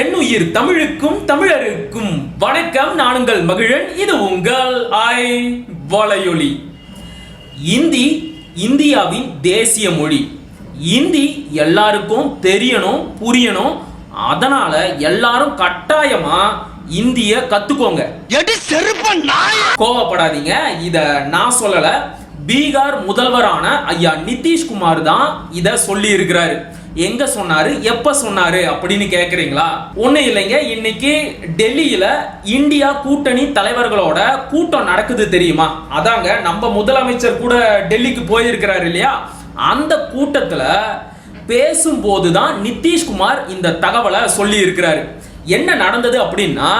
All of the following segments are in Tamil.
என்னுயிர் தமிழுக்கும் தமிழருக்கும் வணக்கம். நான் உங்கள் மகிழன் இது உங்கள் ஐ வலையொலி. இந்தி இந்தியாவின் தேசிய மொழி. இந்தி எல்லாருக்கும் தெரியணும் புரியணும். அதனால எல்லாரும் கட்டாயமா இந்திய கத்துக்கோங்க. கோவப்படாதீங்க இத நான் சொல்லல. பீகார் முதல்வரான ஐயா நிதிஷ்குமார் தான் இத சொல்லி இருக்கிறாரு எங்க சொன்னாரு? எப்ப சொன்னாரு அப்படின்னு கேக்குறீங்களா? ஒண்ணு இல்லைங்க. இன்னைக்கு டெல்லியில இந்தியா கூட்டணி தலைவர்களோட கூட்டம் நடக்குது தெரியுமா? அதாங்க நம்ம முதலமைச்சர் கூட டெல்லிக்கு போயிருக்கிறாரு இல்லையா? அந்த கூட்டத்துல பேசும்போது தான் நிதிஷ்குமார் இந்த தகவலை சொல்லி இருக்கிறாரு என்ன நடந்தது அப்படின்னா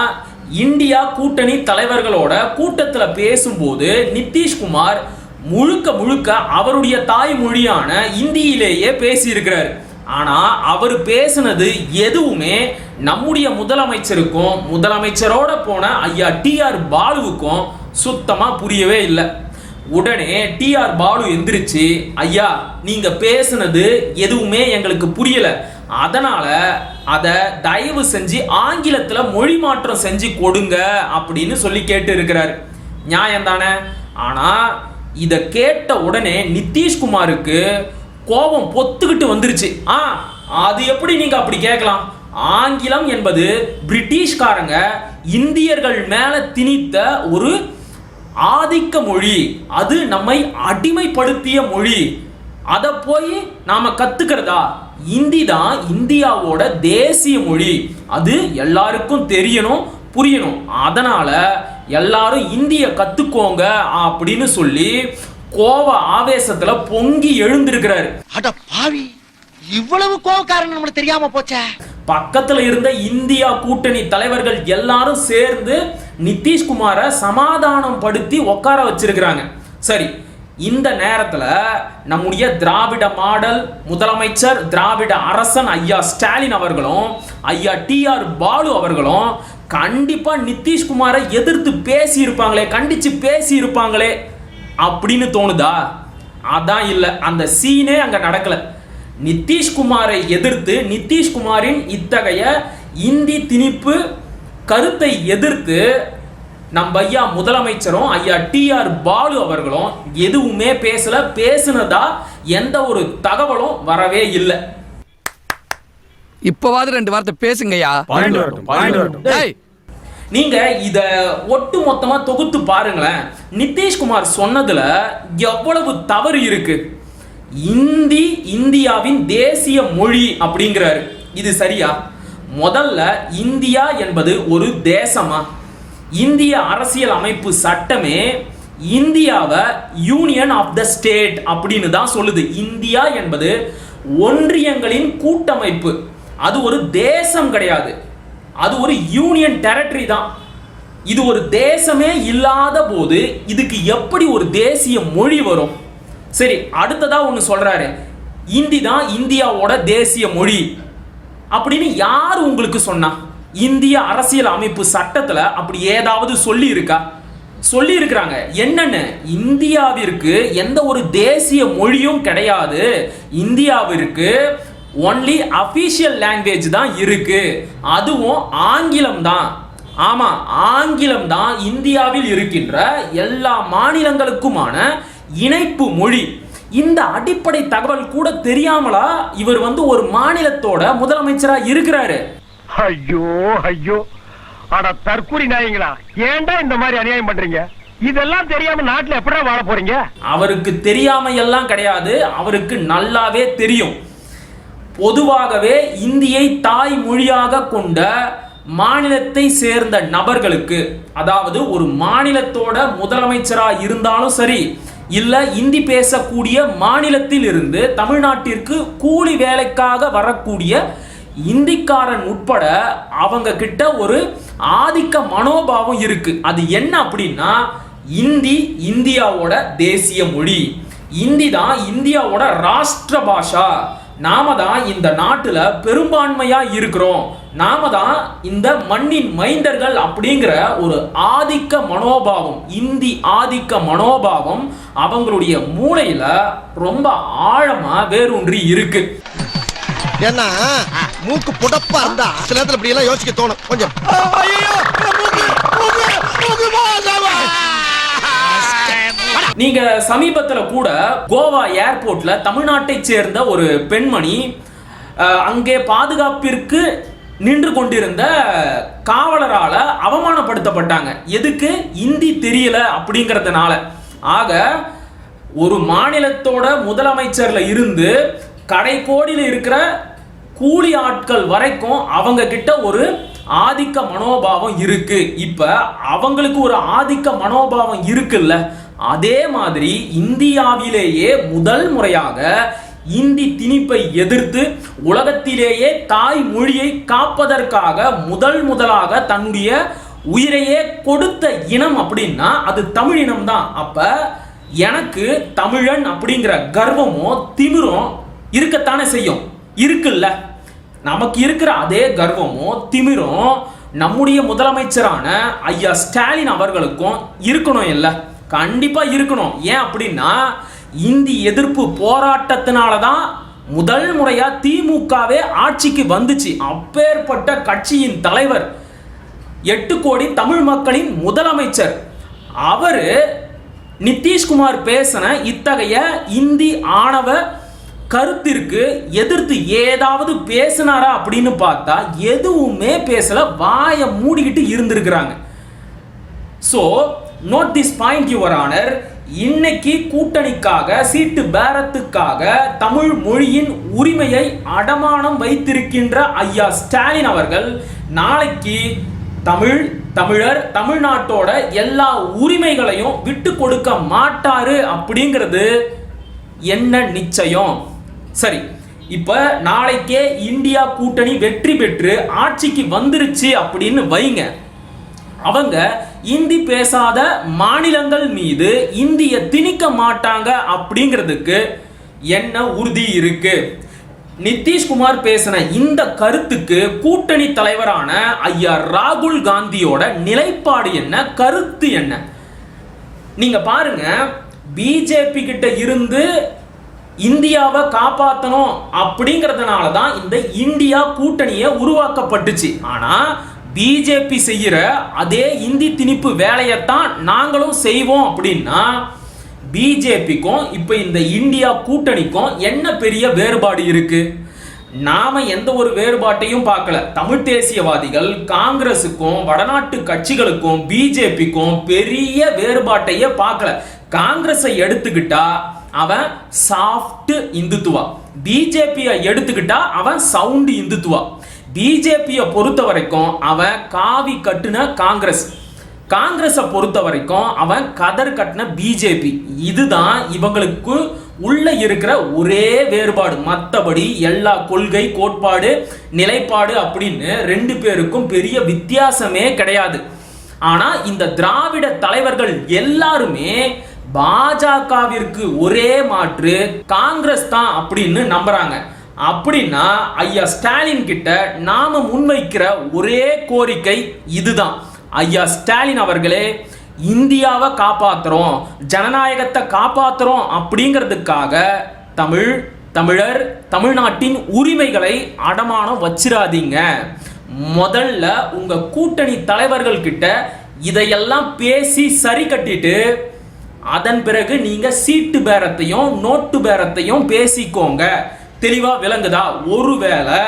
இந்தியா கூட்டணி தலைவர்களோட கூட்டத்துல பேசும்போது நிதிஷ்குமார் முழுக்க முழுக்க அவருடைய தாய்மொழியான இந்தியிலேயே பேசியிருக்கிறார். ஆனால் அவர் பேசுனது எதுவுமே நம்முடைய முதலமைச்சருக்கும் முதலமைச்சரோட போன ஐயா டிஆர் பாலுவுக்கும் சுத்தமாக புரியவே இல்லை. உடனே டிஆர் பாலு எந்திரிச்சு ஐயா நீங்கள் பேசுனது எதுவுமே எங்களுக்கு புரியலை. அதனால் அதை தயவு செஞ்சு ஆங்கிலத்தில் மொழி மாற்றம் செஞ்சு கொடுங்க அப்படின்னு சொல்லி கேட்டு இருக்கிறார். நியாயம் தானே ஆனால் இதை கேட்ட உடனே நிதிஷ்குமாருக்கு கோபம் பொத்துக்கிட்டு வந்துருச்சு. ஆ அது எப்படி நீங்க அப்படி கேட்கலாம்? ஆங்கிலம் என்பது பிரிட்டிஷ்காரங்க இந்தியர்கள் மேல திணித்த ஒரு ஆதிக்க மொழி. அது நம்மை அடிமைப்படுத்திய மொழி. அதை போய் நாம கத்துக்கிறதா? இந்தி தான் இந்தியாவோட தேசிய மொழி. அது எல்லாருக்கும் தெரியணும் புரியணும். அதனால எல்லாரும் இந்திய கத்துக்கோங்க அப்படின்னு சொல்லி கோவ ஆவேசத்துல பொங்கி எழுந்திருக்கிறாரு. அட பாவி இவ்வளவு கோவக்காரன் நம்மளுக்கு தெரியாம போச்சே. பக்கத்துல இருந்த இந்தியா கூட்டணி தலைவர்கள் எல்லாரும் சேர்ந்து நிதிஷ்குமாரை சமாதானம் படுத்தி உட்கார வச்சிருக்கிறாங்க. சரி இந்த நேரத்துல நம்முடைய திராவிட மாடல் முதலமைச்சர் திராவிட அரசன் ஐயா ஸ்டாலின் அவர்களும் ஐயா டி ஆர் பாலு அவர்களும் கண்டிப்பா நிதிஷ்குமாரை எதிர்த்து பேசி இருப்பாங்களே கண்டிச்சு பேசி இருப்பாங்களே அப்படின்னு தோணுதா? அதான் இல்லை. அந்த சீனே அங்க நடக்கல. நிதிஷ்குமாரை எதிர்த்து நிதிஷ்குமாரின் இத்தகைய இந்தி திணிப்பு கருத்தை எதிர்த்து நம்ம ஐயா முதலமைச்சரும் ஐயா டி ஆர் பாலு அவர்களும் எதுவுமே பேசல பேசுனதா எந்த ஒரு தகவலும் வரவே இல்லை. இப்பவாது ரெண்டு வார்த்தை பேசுங்கய்யா. நீங்க இத ஒட்டு மொத்தமா தொகுத்து பாருங்களேன். நிதிஷ்குமார் சொன்னதுல எவ்வளவு தவறு இருக்கு? இந்தி இந்தியாவின் தேசிய மொழி அப்படிங்கிறாரு. இது சரியா? முதல்ல இந்தியா என்பது ஒரு தேசமா? இந்திய அரசியல் அமைப்பு சட்டமே இந்தியாவை யூனியன் ஆஃப் த ஸ்டேட் அப்படின்னு தான் சொல்லுது. இந்தியா என்பது ஒன்றியங்களின் கூட்டமைப்பு. அது ஒரு தேசம் கிடையாது. அது ஒரு யூனியன் டெரட்டரி தான். இது ஒரு தேசமே இல்லாத போது இதுக்கு எப்படி ஒரு தேசிய மொழி வரும்? சரி அடுத்ததா ஒன்று சொல்றாரு. இந்தி தான் இந்தியாவோட தேசிய மொழி. அப்படின்னு யார் உங்களுக்கு சொன்னா? இந்திய அரசியல் அமைப்பு சட்டத்துல அப்படி ஏதாவது சொல்லி இருக்கா சொல்லி இருக்கிறாங்க என்னென்ன? இந்தியாவிற்கு எந்த ஒரு தேசிய மொழியும் கிடையாது. இந்தியாவிற்கு ஒன்லி அபிஷியல் லாங்குவேஜ் தான் இருக்கு. அதுவும் ஆங்கிலம் தான். ஆமா ஆங்கிலம் தான் இந்தியாவில் இருக்கின்ற எல்லா மாநிலங்களுக்குமான இணைப்பு மொழி. இந்த அடிப்படை தகவல் கூட தெரியாமலா இவர் வந்து ஒரு மாநிலத்தோட முதலமைச்சரா இருக்கிறாரு. ஐயோ ஐயோ. அட தற்கூரி நாயங்களா ஏன்டா இந்த மாதிரி அநியாயம் பண்றீங்க? இதெல்லாம் தெரியாம நாட்டுல எப்படா வாழ போறீங்க? அவருக்கு தெரியாம எல்லாம் கிடையாது. அவருக்கு நல்லாவே தெரியும். பொதுவாகவே இந்தியை தாய் மொழியாக கொண்ட மாநிலத்தை சேர்ந்த நபர்களுக்கு அதாவது ஒரு மாநிலத்தோட முதலமைச்சராக இருந்தாலும் சரி இல்லை இந்தி பேசக்கூடிய மாநிலத்தில் இருந்து தமிழ்நாட்டிற்கு கூலி வேலைக்காக வரக்கூடிய இந்திக்காரன் உட்பட அவங்க கிட்ட ஒரு ஆதிக்க மனோபாவம் இருக்கு. அது என்ன அப்படின்னா இந்தி இந்தியாவோட தேசிய மொழி. இந்தி தான் இந்தியாவோட ராஷ்டிர பாஷா. நாம தான் இந்த நாட்டுல பெரும்பான்மையா இருக்கிறோம். நாம தான் இந்த மண்ணின் மைந்தர்கள் அப்படிங்கிற ஒரு ஆதிக்க மனோபாவம் இந்தி ஆதிக்க மனோபாவம் அவங்களுடைய மூளையில ரொம்ப ஆழமா வேரூன்றி இருக்கு. ஏன்னா மூக்கு புடப்பா இருந்தா சில நேரத்துல இப்படி எல்லாம் யோசிக்க தோணும். கொஞ்சம். நீங்க சமீபத்துல கூட கோவா ஏர்போர்ட்ல தமிழ்நாட்டை சேர்ந்த ஒரு பெண்மணி அங்கே பாதுகாப்பிற்கு நின்று கொண்டிருந்த காவலரால அவமானப்படுத்தப்பட்டாங்க. எதுக்கு? இந்தி தெரியல அப்படிங்கறதுனால. ஆக ஒரு மாநிலத்தோட முதலமைச்சர்ல இருந்து கடைக்கோடியில் இருக்கிற கூலி ஆட்கள் வரைக்கும் அவங்க கிட்ட ஒரு ஆதிக்க மனோபாவம் இருக்கு. இப்ப அவங்களுக்கு ஒரு ஆதிக்க மனோபாவம் இருக்குல்ல? அதே மாதிரி இந்தியாவிலேயே முதல் முறையாக இந்தி திணிப்பை எதிர்த்து உலகத்திலேயே தாய் மொழியை காப்பதற்காக முதல் முதலாக தன்னுடைய உயிரையே கொடுத்த இனம் அப்படின்னா அது தமிழ் இனம் தான். அப்ப எனக்கு தமிழன் அப்படிங்கிற கர்வமோ திமிரும் இருக்கத்தானே செய்யும்? இருக்குல்ல. நமக்கு இருக்கிற அதே கர்வமும் திமிரும் நம்முடைய முதலமைச்சரான ஐயா ஸ்டாலின் அவர்களுக்கும் இருக்கணும் இல்லை. கண்டிப்பாக இருக்கணும். ஏன் அப்படின்னா இந்தி எதிர்ப்பு போராட்டத்தினால தான் முதல் முறையாக திமுகவே ஆட்சிக்கு வந்துச்சு. அப்பேற்பட்ட கட்சியின் தலைவர் எட்டு கோடி தமிழ் மக்களின் முதலமைச்சர். அவர் நிதிஷ்குமார் பேசின இத்தகைய இந்தி ஆணவ கருத்திற்கு எதிர்த்து ஏதாவது பேசினாரா அப்படின்னு பார்த்தா எதுவுமே பேசல வாயை மூடிக்கிட்டு இருந்திருக்கிறாங்க. So note this point your honour இன்னைக்கு கூட்டணிக்காக சீட்டு பேரத்துக்காக தமிழ் மொழியின் உரிமையை அடமானம் வைத்திருக்கின்ற ஐயா ஸ்டாலின் அவர்கள் நாளைக்கு தமிழ் தமிழர் தமிழ்நாட்டோட எல்லா உரிமைகளையும் விட்டு கொடுக்க மாட்டாரு அப்படிங்கிறது என்ன நிச்சயம்? சரி இப்ப நாளைக்கே இந்தியா கூட்டணி வெற்றி பெற்று ஆட்சிக்கு வந்துருச்சு அப்படின்னு வைங்க. அவங்க இந்தி பேசாத மாநிலங்கள் மீது இந்திய திணிக்க மாட்டாங்க அப்படிங்கிறதுக்கு என்ன உறுதி இருக்கு? நிதிஷ்குமார் பேசின இந்த கருத்துக்கு கூட்டணி தலைவரான ஐயா ராகுல் காந்தியோட நிலைப்பாடு என்ன? கருத்து என்ன? நீங்க பாருங்க பிஜேபி கிட்ட இருந்து இந்தியாவை காப்பாற்றணும் அப்படிங்கிறதுனால தான் இந்த இந்தியா கூட்டணியை உருவாக்கப்பட்டுச்சு. ஆனால் பிஜேபி செய்கிற அதே இந்தி திணிப்பு வேலையைத்தான் நாங்களும் செய்வோம் அப்படின்னா பிஜேபிக்கும் இப்போ இந்த இந்தியா கூட்டணிக்கும் என்ன பெரிய வேறுபாடு இருக்கு? நாம எந்த ஒரு வேறுபாட்டையும் பார்க்கல. தமிழ் தேசியவாதிகள் காங்கிரஸுக்கும் வடநாட்டு கட்சிகளுக்கும் பிஜேபிக்கும் பெரிய வேறுபாட்டையே பார்க்கல. காங்கிரஸை எடுத்துக்கிட்டா அவன் சாஃப்ட் இந்துத்துவா. பிஜேபியை எடுத்துக்கிட்டா அவன் சவுண்டு இந்துத்துவா. பிஜேபியை பொறுத்த வரைக்கும் அவன் காவி கட்டுன காங்கிரஸ். காங்கிரஸை பொறுத்த வரைக்கும் அவன் கதர் கட்டின பிஜேபி இதுதான் இவங்களுக்கு உள்ள இருக்கிற ஒரே வேறுபாடு. மற்றபடி எல்லா கொள்கை கோட்பாடு நிலைப்பாடு அப்படின்னு ரெண்டு பேருக்கும் பெரிய வித்தியாசமே கிடையாது. ஆனால் இந்த திராவிட தலைவர்கள் எல்லாருமே பாஜகவிற்கு ஒரே மாற்று காங்கிரஸ் தான் அப்படின்னு நம்புறாங்க. அப்படின்னா ஐயா ஸ்டாலின் கிட்ட நாம முன்வைக்கிற ஒரே கோரிக்கை இதுதான். ஐயா ஸ்டாலின் அவர்களே இந்தியாவை காப்பாத்துறோம் ஜனநாயகத்தை காப்பாத்துறோம் அப்படிங்கிறதுக்காக தமிழ் தமிழர் தமிழ்நாட்டின் உரிமைகளை அடமானம் வச்சிடாதீங்க முதல்ல உங்க கூட்டணி தலைவர்கள் கிட்ட இதையெல்லாம் பேசி சரி கட்டிட்டு அதன் பிறகு நீங்க சீட்டு பேரத்தையும் நோட்டு பேரத்தையும் பேசிக்கோங்க. தெளிவாக விளங்குதா? ஒருவேளை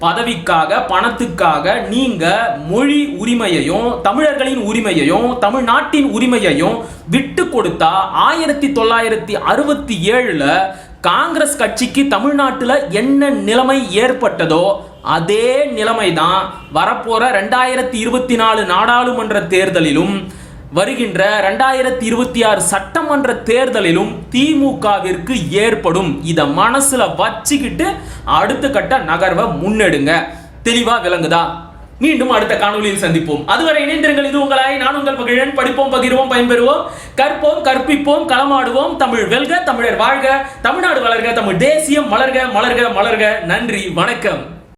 பதவிக்காக பணத்துக்காக நீங்க மொழி உரிமையையும் தமிழர்களின் உரிமையையும் தமிழ்நாட்டின் உரிமையையும் விட்டு கொடுத்தா ஆயிரத்தி தொள்ளாயிரத்தி அறுபத்தி ஏழுல காங்கிரஸ் கட்சிக்கு தமிழ்நாட்டில் என்ன நிலைமை ஏற்பட்டதோ அதே நிலைமை தான் வரப்போற ரெண்டாயிரத்தி இருபத்தி நாலு நாடாளுமன்ற தேர்தலிலும் வருகின்ற ரெண்டாயிரத்தி இருபத்தி ஆறு சட்டமன்ற தேர்தலிலும் திமுகவிற்கு ஏற்படும் இதை மனசுல வச்சுக்கிட்டு அடுத்த கட்ட நகர்வை முன்னெடுங்க. தெளிவா விளங்குதா? மீண்டும் அடுத்த காணொலியில் சந்திப்போம். அதுவரை இணைந்திருங்கள். இது உங்களாய் நான் உங்கள் மகிழன். படிப்போம் பகிர்வோம் பயன்பெறுவோம். கற்போம் கற்பிப்போம் களமாடுவோம். தமிழ் வெல்க தமிழர் வாழ்க. தமிழ்நாடு வளர்க தமிழ் தேசியம் மலர்க மலர்க மலர்க. நன்றி வணக்கம்.